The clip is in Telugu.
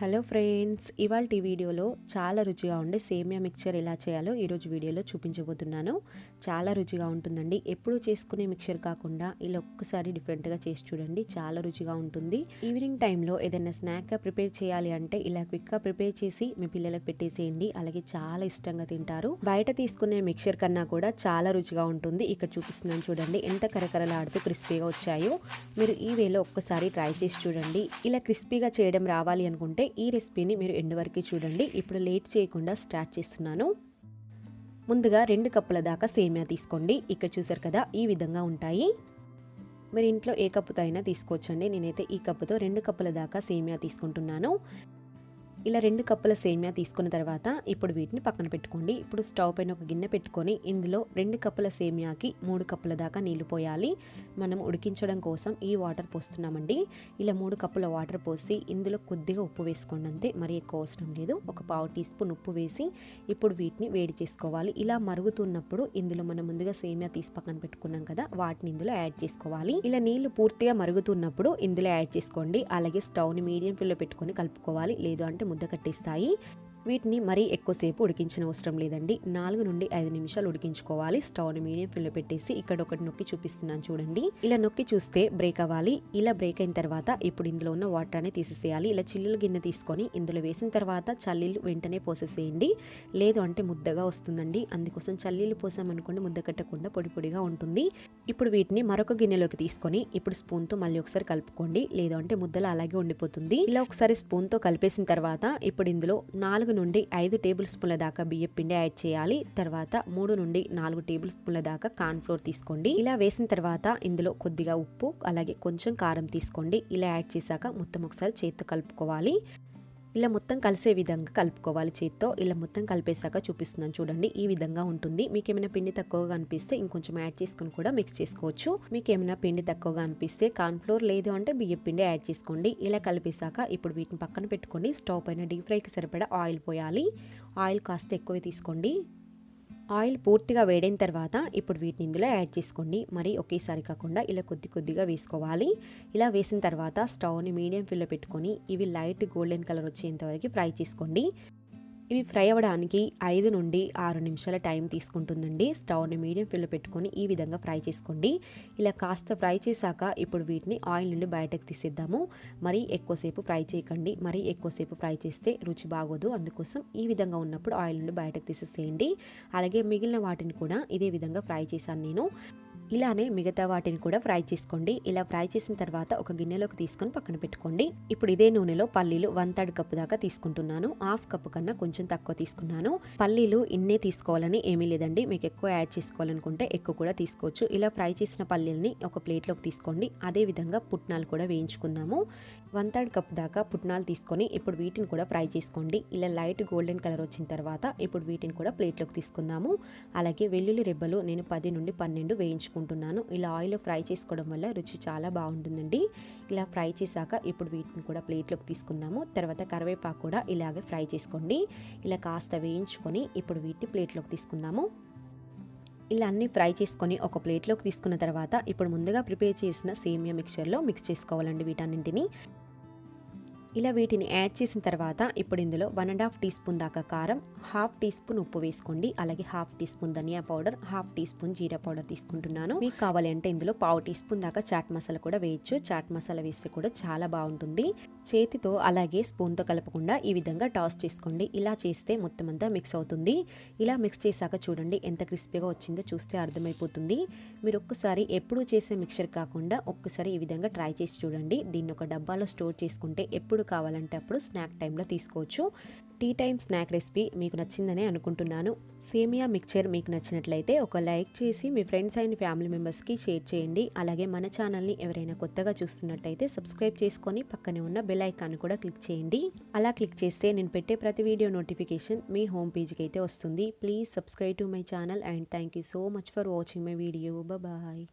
హలో ఫ్రెండ్స్ ఇవాళ వీడియోలో చాలా రుచిగా ఉండే సేమియా మిక్చర్ ఎలా చేయాలో ఈరోజు వీడియోలో చూపించబోతున్నాను. చాలా రుచిగా ఉంటుందండి. ఎప్పుడు చేసుకునే మిక్చర్ కాకుండా ఇలా ఒక్కసారి డిఫరెంట్గా చేసి చూడండి చాలా రుచిగా ఉంటుంది. ఈవినింగ్ టైంలో ఏదైనా స్నాక్గా ప్రిపేర్ చేయాలి అంటే ఇలా క్విక్గా ప్రిపేర్ చేసి మీ పిల్లలకు పెట్టేసేయండి. అలాగే చాలా ఇష్టంగా తింటారు. బయట తీసుకునే మిక్చర్ కన్నా కూడా చాలా రుచిగా ఉంటుంది. ఇక్కడ చూపిస్తున్నాను చూడండి ఎంత కరకరలాడుతూ క్రిస్పీగా వచ్చాయో. మీరు ఈ వేలో ఒక్కసారి ట్రై చేసి చూడండి. ఇలా క్రిస్పీగా చేయడం రావాలి అనుకుంటే ఈ రెసిపీని మీరు ఎండు వరకు చూడండి. ఇప్పుడు లేట్ చేయకుండా స్టార్ట్ చేస్తున్నాను. ముందుగా రెండు కప్పుల దాకా సేమియా తీసుకోండి. ఇక్కడ చూసారు కదా ఈ విధంగా ఉంటాయి. మీరు ఇంట్లో ఏ కప్పుతో అయినా తీసుకోవచ్చండి. నేనైతే ఈ కప్పుతో రెండు కప్పుల దాకా సేమియా తీసుకుంటున్నాను. ఇలా రెండు కప్పుల సేమియా తీసుకున్న తర్వాత ఇప్పుడు వీటిని పక్కన పెట్టుకోండి. ఇప్పుడు స్టవ్ పైన ఒక గిన్నె పెట్టుకొని ఇందులో రెండు కప్పుల సేమియాకి మూడు కప్పుల దాకా నీళ్ళు పోయాలి. మనం ఉడికించడం కోసం ఈ వాటర్ పోస్తున్నామండి. ఇలా మూడు కప్పుల వాటర్ పోసి ఇందులో కొద్దిగా ఉప్పు వేసుకోండి అంతే. మరి ఎక్కువ అవసరం లేదు. ఒక పావు టీ స్పూన్ ఉప్పు వేసి ఇప్పుడు వీటిని వేడి చేసుకోవాలి. ఇలా మరుగుతున్నప్పుడు ఇందులో మనం ముందుగా సేమియా తీసి పక్కన పెట్టుకున్నాం కదా వాటిని ఇందులో యాడ్ చేసుకోవాలి. ఇలా నీళ్ళు పూర్తిగా మరుగుతున్నప్పుడు ఇందులో యాడ్ చేసుకోండి. అలాగే స్టవ్ని మీడియం ఫ్లేమ్లో పెట్టుకొని కలుపుకోవాలి. లేదు అంటే ముద్ద కట్టేస్తాయి. వీటిని మరీ ఎక్కువసేపు ఉడికించిన అవసరం లేదండి. నాలుగు నుండి ఐదు నిమిషాలు ఉడికించుకోవాలి. స్టవ్ని మీడియం ఫ్లేమ్లో పెట్టేసి ఇక్కడ ఒకటి నొక్కి చూపిస్తున్నాను చూడండి. ఇలా నొక్కి చూస్తే బ్రేక్ అవ్వాలి. ఇలా బ్రేక్ అయిన తర్వాత ఇప్పుడు ఇందులో ఉన్న వాటర్ అనేది తీసేసేయాలి. ఇలా చిల్లులు గిన్నె తీసుకొని ఇందులో వేసిన తర్వాత చల్లీలు వెంటనే పోసేసేయండి. లేదు అంటే ముద్దగా వస్తుందండి. అందుకోసం చల్లీలు పోసామనుకోండి ముద్ద కట్టకుండా పొడి పొడిగా ఉంటుంది. ఇప్పుడు వీటిని మరొక గిన్నెలోకి తీసుకొని ఇప్పుడు స్పూన్తో మళ్ళీ ఒకసారి కలుపుకోండి. లేదు అంటే ముద్దలు అలాగే ఉండిపోతుంది. ఇలా ఒకసారి స్పూన్తో కలిపేసిన తర్వాత ఇప్పుడు ఇందులో నాలుగు నుండి ఐదు టేబుల్ స్పూన్ల దాకా బియ్యం పిండి యాడ్ చేయాలి. తర్వాత మూడు నుండి నాలుగు టేబుల్ స్పూన్ల దాకా కార్న్ ఫ్లోర్ తీసుకోండి. ఇలా వేసిన తర్వాత ఇందులో కొద్దిగా ఉప్పు అలాగే కొంచెం కారం తీసుకోండి. ఇలా యాడ్ చేశాక మొత్తం ఒకసారి చేతితో కలుపుకోవాలి. ఇలా మొత్తం కలిసే విధంగా కలుపుకోవాలి చేత్తో. ఇలా మొత్తం కలిపేశాక చూపిస్తున్నాను చూడండి ఈ విధంగా ఉంటుంది. మీకు ఏమైనా పిండి తక్కువగా అనిపిస్తే ఇంకొంచెం యాడ్ చేసుకుని కూడా మిక్స్ చేసుకోవచ్చు. మీకు ఏమైనా పిండి తక్కువగా అనిపిస్తే కార్న్ఫ్లోర్ లేదు అంటే బియ్యం పిండి యాడ్ చేసుకోండి. ఇలా కలిపేశాక ఇప్పుడు వీటిని పక్కన పెట్టుకొని స్టవ్ పైన డీప్ ఫ్రైకి సరిపడా ఆయిల్ పోయాలి. ఆయిల్ కాస్త ఎక్కువ తీసుకోండి. ఆయిల్ పూర్తిగా వేడైన తర్వాత ఇప్పుడు వీటిని ఇందులో యాడ్ చేసుకోండి. మరి ఒకేసారి కాకుండా ఇలా కొద్ది కొద్దిగా వేసుకోవాలి. ఇలా వేసిన తర్వాత స్టవ్ని మీడియం ఫ్లేమ్లో పెట్టుకొని ఇవి లైట్ గోల్డెన్ కలర్ వచ్చేంత వరకు ఫ్రై చేసుకోండి. ఇవి ఫ్రై అవ్వడానికి ఐదు నుండి ఆరు నిమిషాల టైం తీసుకుంటుందండి. స్టవ్ని మీడియం ఫ్లేమ్లో పెట్టుకొని ఈ విధంగా ఫ్రై చేసుకోండి. ఇలా కాస్త ఫ్రై చేశాక ఇప్పుడు వీటిని ఆయిల్ నుండి బయటకు తీసేద్దాము. మరీ ఎక్కువసేపు ఫ్రై చేయకండి. మరీ ఎక్కువసేపు ఫ్రై చేస్తే రుచి బాగోదు. అందుకోసం ఈ విధంగా ఉన్నప్పుడు ఆయిల్ నుండి బయటకు తీసేసేయండి. అలాగే మిగిలిన వాటిని కూడా ఇదే విధంగా ఫ్రై చేశాను నేను. ఇలానే మిగతా వాటిని కూడా ఫ్రై చేసుకోండి. ఇలా ఫ్రై చేసిన తర్వాత ఒక గిన్నెలోకి తీసుకొని పక్కన పెట్టుకోండి. ఇప్పుడు ఇదే నూనెలో పల్లీలు వన్ థర్డ్ కప్పు దాకా తీసుకుంటున్నాను. హాఫ్ కప్పు కన్నా కొంచెం తక్కువ తీసుకున్నాను. పల్లీలు ఇన్నే తీసుకోవాలని ఏమీ లేదండి. మీకు ఎక్కువ యాడ్ చేసుకోవాలనుకుంటే ఎక్కువ కూడా తీసుకోవచ్చు. ఇలా ఫ్రై చేసిన పల్లీలని ఒక ప్లేట్లోకి తీసుకోండి. అదే విధంగా పుట్నాలు కూడా వేయించుకుందాము. వన్ థర్డ్ కప్ దాకా పుట్నాలు తీసుకొని ఇప్పుడు వీటిని కూడా ఫ్రై చేసుకోండి. ఇలా లైట్ గోల్డెన్ కలర్ వచ్చిన తర్వాత ఇప్పుడు వీటిని కూడా ప్లేట్లోకి తీసుకుందాము. అలాగే వెల్లుల్లి రెబ్బలు నేను పది నుండి పన్నెండు వేయించుకుంటున్నాను ఇలా ఆయిల్ ఫ్రై చేసుకోవడం వల్ల రుచి చాలా బాగుంటుందండి. ఇలా ఫ్రై చేశాక ఇప్పుడు వీటిని కూడా ప్లేట్లోకి తీసుకుందాము. తర్వాత కరివేపాకు కూడా ఇలాగే ఫ్రై చేసుకోండి. ఇలా కాస్త వేయించుకొని ఇప్పుడు వీటిని ప్లేట్లోకి తీసుకుందాము. ఇలా అన్నీ ఫ్రై చేసుకొని ఒక ప్లేట్లోకి తీసుకున్న తర్వాత ఇప్పుడు ముందుగా ప్రిపేర్ చేసిన సేమియా మిక్చర్లో మిక్స్ చేసుకోవాలండి వీటన్నింటిని. ఇలా వీటిని యాడ్ చేసిన తర్వాత ఇప్పుడు ఇందులో one and half teaspoon దాకా కారం హాఫ్ టీ స్పూన్ ఉప్పు వేసుకోండి. అలాగే హాఫ్ టీ స్పూన్ ధనియా పౌడర్ హాఫ్ టీ స్పూన్ జీరా పౌడర్ తీసుకుంటున్నాను. మీకు కావాలి అంటే ఇందులో పావు టీ స్పూన్ దాకా చాట్ మసాలా కూడా వేయచ్చు. చాట్ మసాలా వేస్తే కూడా చాలా బాగుంటుంది. చేతితో అలాగే స్పూన్తో కలపకుండా ఈ విధంగా టాస్ చేసుకోండి. ఇలా చేస్తే మొత్తం అంతా మిక్స్ అవుతుంది. ఇలా మిక్స్ చేశాక చూడండి ఎంత క్రిస్పీగా వచ్చిందో చూస్తే అర్థమైపోతుంది. మీరు ఒక్కసారి ఎప్పుడు చేసే మిక్చర్ కాకుండా ఒక్కసారి ఈ విధంగా ట్రై చేసి చూడండి. దీన్ని ఒక డబ్బాలో స్టోర్ చేసుకుంటే ఎప్పుడు కావాలంటే అప్పుడు స్నాక్ టైంలో తీసుకోవచ్చు. టీ టైం స్నాక్ రెసిపీ మీకు నచ్చిందనే అనుకుంటున్నాను. సేమియా మిక్చర్ మీకు నచ్చినట్లయితే ఒక లైక్ చేసి మీ ఫ్రెండ్స్ అండ్ ఫ్యామిలీ మెంబర్స్కి షేర్ చేయండి. అలాగే మన ఛానల్ని ఎవరైనా కొత్తగా చూస్తున్నట్టయితే సబ్స్క్రైబ్ చేసుకొని పక్కనే ఉన్న బెల్ ఐకాన్ కూడా క్లిక్ చేయండి. అలా క్లిక్ చేస్తే నేను పెట్టే ప్రతి వీడియో నోటిఫికేషన్ మీ హోమ్ పేజ్కి అయితే వస్తుంది. Please subscribe to my channel and thank you so much for watching my video. Bye